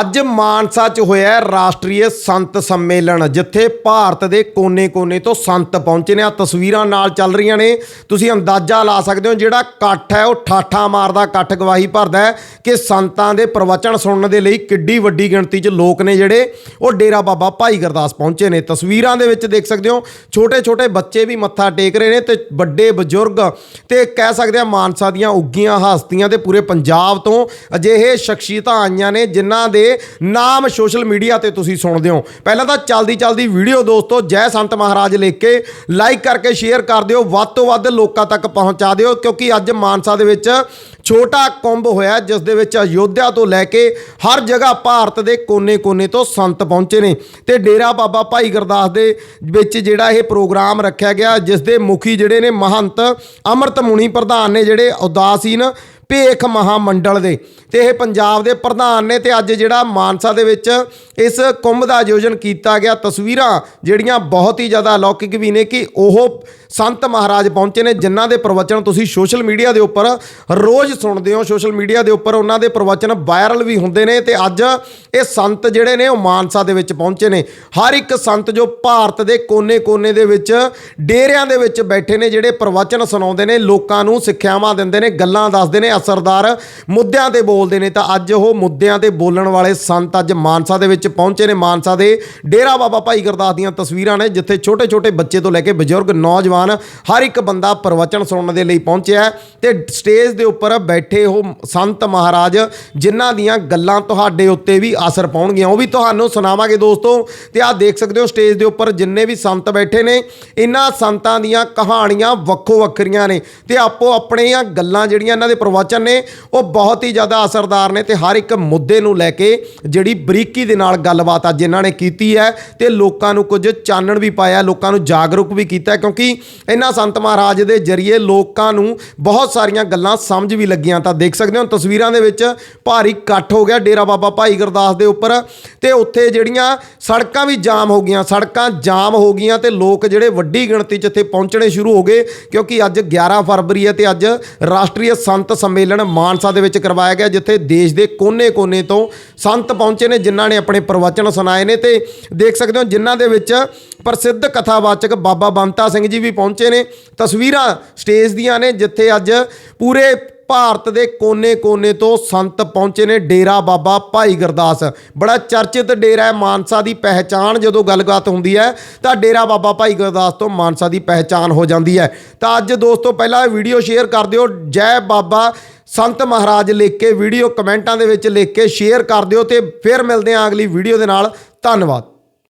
ਅੱਜ ਮਾਨਸਾ 'ਚ ਹੋਇਆ ਹੈ ਰਾਸ਼ਟਰੀ ਸੰਤ ਸੰਮੇਲਨ, ਜਿੱਥੇ ਭਾਰਤ ਦੇ ਕੋਨੇ-ਕੋਨੇ ਤੋਂ ਸੰਤ ਪਹੁੰਚੇ ਨੇ। ਆ ਤਸਵੀਰਾਂ ਨਾਲ ਚੱਲ ਰਹੀਆਂ ਨੇ। ਤੁਸੀਂ ਅੰਦਾਜ਼ਾ ਲਾ ਸਕਦੇ ਹੋ, ਜਿਹੜਾ ਇਕੱਠ ਹੈ, ਉਹ ਠਾਠਾ ਮਾਰਦਾ, ਇਕੱਠ ਗਵਾਹੀ ਭਰਦਾ ਹੈ ਕਿ ਸੰਤਾਂ ਦੇ ਪ੍ਰਵਚਨ ਸੁਣਨ ਦੇ ਲਈ ਕਿੱਡੀ ਵੱਡੀ ਗਿਣਤੀ 'ਚ ਲੋਕ ਨੇ ਜਿਹੜੇ, ਉਹ ਡੇਰਾ ਬਾਬਾ ਭਾਈ ਗੁਰਦਾਸ ਪਹੁੰਚੇ ਨੇ। ਤਸਵੀਰਾਂ ਦੇ ਵਿੱਚ ਦੇਖ ਸਕਦੇ ਹੋ, ਛੋਟੇ-ਛੋਟੇ ਬੱਚੇ ਵੀ ਮੱਥਾ ਟੇਕ ਰਹੇ ਨੇ ਤੇ ਵੱਡੇ ਬਜ਼ੁਰਗ ਤੇ ਕਹਿ ਸਕਦੇ ਆ ਮਾਨਸਾ ਦੀਆਂ ਉੱਗੀਆਂ ਹਸਤੀਆਂ ਤੇ ਪੂਰੇ ਪੰਜਾਬ ਤੋਂ ਅਜਿਹੇ ਸ਼ਖਸੀਅਤਾਂ ਆਈਆਂ ਨੇ, ਜਿਨ੍ਹਾਂ ਦੇ ਨਾਮ ਸੋਸ਼ਲ ਮੀਡੀਆ ਤੇ ਤੁਸੀਂ ਸੁਣਦੇ ਹੋ। ਪਹਿਲਾਂ ਤਾਂ ਚਲਦੀ ਚਲਦੀ ਵੀਡੀਓ ਦੋਸਤੋ, ਜੈ ਸੰਤ ਮਹਾਰਾਜ ਲਿਖ ਕੇ ਲਾਈਕ ਕਰਕੇ ਸ਼ੇਅਰ ਕਰ ਦਿਓ, ਵੱਧ ਤੋਂ ਵੱਧ ਲੋਕਾਂ ਤੱਕ ਪਹੁੰਚਾ ਦਿਓ, ਕਿਉਂਕਿ ਅੱਜ ਮਾਨਸਾ ਦੇ ਵਿੱਚ ਛੋਟਾ ਕੁੰਭ ਹੋਇਆ, ਜਿਸ ਦੇ ਵਿੱਚ ਅਯੋਧਿਆ ਤੋਂ ਲੈ ਕੇ ਹਰ ਜਗ੍ਹਾ ਭਾਰਤ ਦੇ ਕੋਨੇ-ਕੋਨੇ ਤੋਂ ਸੰਤ ਪਹੁੰਚੇ ਨੇ। ਤੇ ਡੇਰਾ ਬਾਬਾ ਭਾਈ ਗੁਰਦਾਸ ਦੇ ਵਿੱਚ ਜਿਹੜਾ ਇਹ ਪ੍ਰੋਗਰਾਮ ਰੱਖਿਆ ਗਿਆ, ਜਿਸ ਦੇ ਮੁਖੀ ਜਿਹੜੇ ਨੇ ਮਹੰਤ ਅੰਮ੍ਰਿਤ ਮੁਨੀ ਪ੍ਰਧਾਨ ਨੇ, ਜਿਹੜੇ ਉਦਾਸੀਨ ਭੇਖ ਮਹਾਮੰਡਲ ਦੇ। ਤੇ ਇਹ ਪੰਜਾਬ ਦੇ ਪ੍ਰਧਾਨ ਨੇ ਤੇ ਅੱਜ ਜਿਹੜਾ ਮਾਨਸਾ ਦੇ ਵਿੱਚ ਇਸ ਕੁੰਭ ਦਾ ਆਯੋਜਨ ਕੀਤਾ ਗਿਆ ਤਸਵੀਰਾਂ ਜਿਹੜੀਆਂ ਬਹੁਤ ਹੀ ਜ਼ਿਆਦਾ ਅਲੌਕਿਕ ਵੀ ਨੇ ਕਿ ਉਹ ਸੰਤ ਮਹਾਰਾਜ ਪਹੁੰਚੇ ਨੇ, ਜਿਨ੍ਹਾਂ ਦੇ ਪ੍ਰਵਚਨ ਤੁਸੀਂ ਸੋਸ਼ਲ ਮੀਡੀਆ ਦੇ ਉੱਪਰ ਰੋਜ਼ ਸੁਣਦੇ ਹੋ। ਸੋਸ਼ਲ ਮੀਡੀਆ ਦੇ ਉੱਪਰ ਉਹਨਾਂ ਦੇ ਪ੍ਰਵਚਨ ਵਾਇਰਲ ਵੀ ਹੁੰਦੇ ਨੇ ਤੇ ਅੱਜ ਇਹ ਸੰਤ ਜਿਹੜੇ ਨੇ, ਉਹ ਮਾਨਸਾ ਦੇ ਵਿੱਚ ਪਹੁੰਚੇ ਨੇ। ਹਰ ਇੱਕ ਸੰਤ ਜੋ ਭਾਰਤ ਦੇ ਕੋਨੇ-ਕੋਨੇ ਦੇ ਵਿੱਚ, ਡੇਰਿਆਂ ਦੇ ਵਿੱਚ ਬੈਠੇ ਨੇ, ਜਿਹੜੇ ਪ੍ਰਵਚਨ ਸੁਣਾਉਂਦੇ ਨੇ, ਲੋਕਾਂ ਨੂੰ ਸਿੱਖਿਆਵਾਂ ਦਿੰਦੇ ਨੇ, ਗੱਲਾਂ ਦੱਸਦੇ ਨੇ, ਅਸਰਦਾਰ ਮੁੱਦਿਆਂ ਤੇ ਬੋਲਦੇ ਨੇ। ਤਾਂ ਅੱਜ ਉਹ ਮੁੱਦਿਆਂ ਤੇ ਬੋਲਣ ਵਾਲੇ ਸੰਤ ਅੱਜ ਮਾਨਸਾ ਦੇ ਵਿੱਚ ਪਹੁੰਚੇ ਨੇ। ਮਾਨਸਾ ਦੇ ਡੇਰਾ ਬਾਬਾ ਭਾਈ ਗੁਰਦਾਸ ਦੀਆਂ ਤਸਵੀਰਾਂ ਨੇ, ਜਿੱਥੇ ਛੋਟੇ-ਛੋਟੇ ਬੱਚੇ ਤੋਂ ਲੈ ਕੇ ਬਜ਼ੁਰਗ ਨੌਜਵਾਨ ਹਰ ਇੱਕ ਬੰਦਾ ਪ੍ਰਵਚਨ ਸੁਣਨ ਦੇ ਲਈ ਪਹੁੰਚਿਆ ਹੈ ਤੇ ਸਟੇਜ ਦੇ ਉੱਪਰ ਬੈਠੇ ਉਹ ਸੰਤ ਮਹਾਰਾਜ, ਜਿਨ੍ਹਾਂ ਦੀਆਂ ਗੱਲਾਂ ਤੁਹਾਡੇ ਉੱਤੇ ਵੀ ਅਸਰ ਪਾਉਣਗੀਆਂ। ਉਹ ਵੀ ਤੁਹਾਨੂੰ ਸੁਣਾਵਾਂਗੇ ਦੋਸਤੋ। ਤੇ ਆਹ ਦੇਖ ਸਕਦੇ ਹੋ ਸਟੇਜ ਦੇ ਉੱਪਰ ਜਿੰਨੇ ਵੀ ਸੰਤ ਬੈਠੇ ਨੇ ਇਹਨਾਂ ਸੰਤਾਂ ਦੀਆਂ ਕਹਾਣੀਆਂ ਵੱਖੋ ਵੱਖਰੀਆਂ ਨੇ। ਤੇ ਆਪੋ ਆਪਣੀਆਂ ਗੱਲਾਂ ਜਿਹੜੀਆਂ ਇਹਨਾਂ ਦੇ ਪ੍ਰਵਚਨ ਨੇ, ਉਹ ਬਹੁਤ ਹੀ ਜ਼ਿਆਦਾ ਅਸਰਦਾਰ ਨੇ। ਤੇ ਹਰ ਇੱਕ ਮੁੱਦੇ ਨੂੰ ਲੈ ਕੇ ਜਿਹੜੀ ਬਰੀਕੀ ਦੇ ਨਾਲ ਗੱਲਬਾਤ ਅੱਜ ਇਹਨਾਂ ਨੇ ਕੀਤੀ ਹੈ, ਤੇ ਲੋਕਾਂ ਨੂੰ ਕੁਝ ਚਾਨਣ ਵੀ ਪਾਇਆ, ਲੋਕਾਂ ਨੂੰ ਜਾਗਰੂਕ ਵੀ ਕੀਤਾ, ਕਿਉਂਕਿ ਇਹਨਾਂ ਸੰਤ ਮਹਾਰਾਜ ਦੇ ਜਰੀਏ ਲੋਕਾਂ ਨੂੰ ਬਹੁਤ ਸਾਰੀਆਂ ਗੱਲਾਂ ਸਮਝ ਵੀ ਲੱਗੀਆਂ। ਤਾਂ ਦੇਖ ਸਕਦੇ ਹੋ ਤਸਵੀਰਾਂ ਦੇ ਵਿੱਚ ਭਾਰੀ ਇਕੱਠ ਹੋ ਗਿਆ ਡੇਰਾ ਬਾਬਾ ਭਾਈ ਗੁਰਦਾਸ ਦੇ ਉੱਪਰ ਤੇ ਉੱਥੇ ਜਿਹੜੀਆਂ ਸੜਕਾਂ ਵੀ ਜਾਮ ਹੋ ਗਈਆਂ, ਸੜਕਾਂ ਜਾਮ ਹੋ ਗਈਆਂ ਤੇ ਲੋਕ ਜਿਹੜੇ ਵੱਡੀ ਗਿਣਤੀ 'ਚ ਇੱਥੇ ਪਹੁੰਚਣੇ ਸ਼ੁਰੂ ਹੋ ਗਏ ਕਿਉਂਕਿ ਅੱਜ 11 ਫਰਵਰੀ ਹੈ ਤੇ ਅੱਜ ਰਾਸ਼ਟਰੀ ਸੰਤ ਸੰਮੇਲਨ ਮਾਨਸਾ ਦੇ ਵਿੱਚ ਕਰਵਾਇਆ ਗਿਆ, ਜਿੱਥੇ ਦੇਸ਼ ਦੇ ਕੋਨੇ-ਕੋਨੇ ਤੋਂ ਸੰਤ ਪਹੁੰਚੇ ਨੇ, ਜਿਨ੍ਹਾਂ ਨੇ ਆਪਣੇ ਪ੍ਰਵਚਨ ਸੁਣਾਏ ਨੇ ਤੇ ਦੇਖ ਸਕਦੇ ਹੋ, ਜਿਨ੍ਹਾਂ ਦੇ ਵਿੱਚ ਪ੍ਰਸਿੱਧ ਕਥਾਵਾਚਕ ਬਾਬਾ ਬੰਤਾ ਸਿੰਘ ਜੀ ਵੀ ਪਹੁੰਚੇ ਨੇ। ਤਸਵੀਰਾਂ ਸਟੇਜ ਦੀਆਂ ਨੇ, ਜਿੱਥੇ ਅੱਜ ਪੂਰੇ ਭਾਰਤ ਦੇ ਕੋਨੇ-ਕੋਨੇ ਤੋਂ ਸੰਤ ਪਹੁੰਚੇ ਨੇ ਡੇਰਾ ਬਾਬਾ ਭਾਈ ਗੁਰਦਾਸ। ਬੜਾ ਚਰਚਿਤ ਡੇਰਾ ਹੈ, ਮਾਨਸਾ ਦੀ ਪਹਿਚਾਣ ਜਦੋਂ ਗੱਲਬਾਤ ਹੁੰਦੀ ਹੈ, ਤਾਂ ਡੇਰਾ ਬਾਬਾ ਭਾਈ ਗੁਰਦਾਸ ਤੋਂ ਮਾਨਸਾ ਦੀ ਪਹਿਚਾਣ ਹੋ ਜਾਂਦੀ ਹੈ। ਤਾਂ ਅੱਜ ਦੋਸਤੋ, ਪਹਿਲਾਂ ਵੀਡੀਓ ਸ਼ੇਅਰ ਕਰ ਦਿਓ, ਜੈ ਬਾਬਾ ਸੰਤ ਮਹਾਰਾਜ ਲਿਖ ਕੇ ਵੀਡੀਓ ਕਮੈਂਟਾਂ ਦੇ ਵਿੱਚ ਲਿਖ ਕੇ ਸ਼ੇਅਰ ਕਰ ਦਿਓ ਤੇ ਫਿਰ ਮਿਲਦੇ ਹਾਂ ਅਗਲੀ ਵੀਡੀਓ ਦੇ ਨਾਲ। ਧੰਨਵਾਦ।